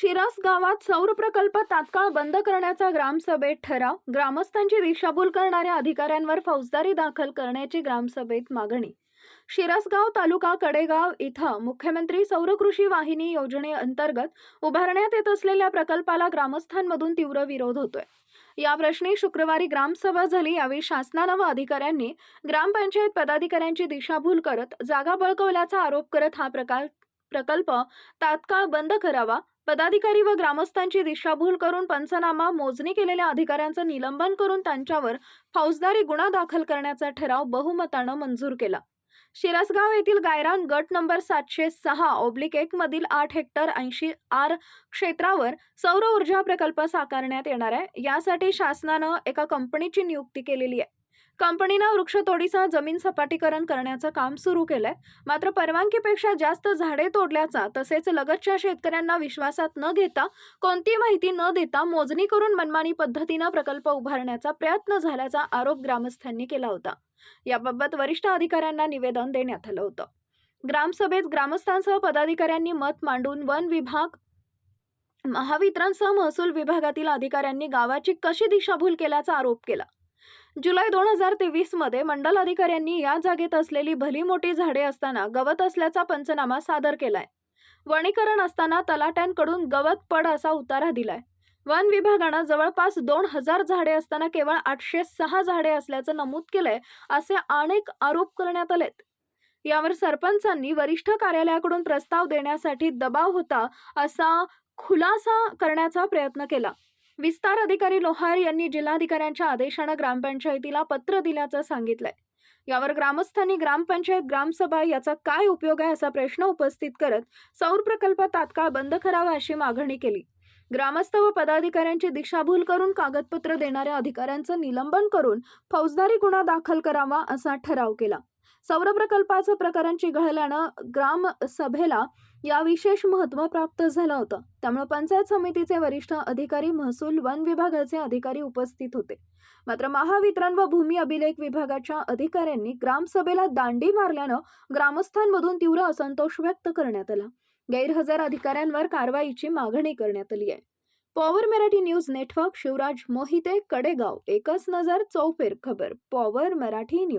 शिरास गावात सौर प्रकल्प तात्काळ बंद करण्याचा ग्रामसभेत ठराव ग्रामस्थांची दिशाभूल करणाऱ्या अधिकाऱ्यांवर फौजदारी दाखल करण्याची ग्रामसभेत मागणी. शिरसगाव तालुका कडेगाव इथं मुख्यमंत्री सौर कृषी वाहिनी योजनेअंतर्गत उभारण्यात येत असलेल्या प्रकल्पाला ग्रामस्थांमधून तीव्र विरोध होतोय. या प्रश्नी शुक्रवारी ग्रामसभा झाली यावेळी शासनानं व अधिकाऱ्यांनी ग्रामपंचायत पदाधिकाऱ्यांची दिशाभूल करत जागा बळकवल्याचा आरोप करत हा प्रकार प्रकल्प तात्काळ बंद करावा. पदाधिकारी व ग्रामस्थांची दिशाभूल करून पंचनामा मोजणी केलेल्या अधिकाऱ्यांचं निलंबन करून त्यांच्यावर फौजदारी गुन्हा दाखल करण्याचा ठराव बहुमतानं मंजूर केला. शिरसगाव येथील गायरान गट नंबर सातशे सहा ओब्लिक एक मधील आठ हेक्टर ऐंशी आर क्षेत्रावर सौर ऊर्जा प्रकल्प साकारण्यात येणार आहे. यासाठी शासनानं एका कंपनीची नियुक्ती केलेली आहे. कंपनीनं वृक्षतोडीसह जमीन सपाटीकरण करण्याचं काम सुरू केलंय. मात्र परवानगीपेक्षा जास्त झाडे तोडल्याचा तसेच लगतच्या शेतकऱ्यांना विश्वासात न घेता कोणती माहिती न देता मोजणी करून मनमानी पद्धतीनं प्रकल्प उभारण्याचा प्रयत्न झाल्याचा आरोप ग्रामस्थांनी केला होता. याबाबत वरिष्ठ अधिकाऱ्यांना निवेदन देण्यात आलं होतं. ग्रामसभेत ग्रामस्थांसह पदाधिकाऱ्यांनी मत मांडून वन विभाग महावितरणसह महसूल विभागातील अधिकाऱ्यांनी गावाची कशी दिशाभूल केल्याचा आरोप केला. जुलै दोन हजार तेवीसमध्ये मंडल अधिकाऱ्यांनी या जागेत असलेली भली मोठी झाडे असताना गवत असल्याचा पंचनामा सादर केलाय. वनीकरण असताना तलाट्यांकडून गवत पड असा उतारा दिलाय. वन विभागानं जवळपास दोन हजार झाडे असताना केवळ आठशे सहा झाडे असल्याचं नमूद केलंय असे अनेक आरोप करण्यात आलेत. यावर सरपंचांनी वरिष्ठ कार्यालयाकडून प्रस्ताव देण्यासाठी दबाव होता असा खुलासा करण्याचा प्रयत्न केला. विस्तार अधिकारी लोहार यांनी जिल्हाधिकाऱ्यांच्या आदेशानं ग्रामपंचायतीला पत्र दिल्याचं सांगितलंय. यावर ग्रामस्थांनी ग्रामपंचायत ग्रामसभा याचा काय उपयोग आहे असा प्रश्न उपस्थित करत सौर प्रकल्प तात्काळ बंद करावा अशी मागणी केली. ग्रामस्थ व पदाधिकाऱ्यांची दिशाभूल करून कागदपत्र देणाऱ्या अधिकाऱ्यांचं निलंबन करून फौजदारी गुन्हा दाखल करावा असा ठराव केला. सौर प्रकल्पाचं प्रकरण चिघळल्यानं ग्रामसभेला या विशेष महत्त्व प्राप्त झालं होतं. त्यामुळे पंचायत समितीचे वरिष्ठ अधिकारी महसूल वन विभागाचे अधिकारी उपस्थित होते. मात्र महावितरण व भूमी अभिलेख विभागाच्या अधिकाऱ्यांनी ग्रामसभेला दांडी मारल्यानं ग्रामस्थांमधून तीव्र असंतोष व्यक्त करण्यात आला. गैरहजर अधिकाऱ्यांवर कारवाईची मागणी करण्यात आली आहे. Power Marathi news network Shivraj Mohite Kadegaon एकच नजर चौफेर खबर पॉवर मराठी न्यूज.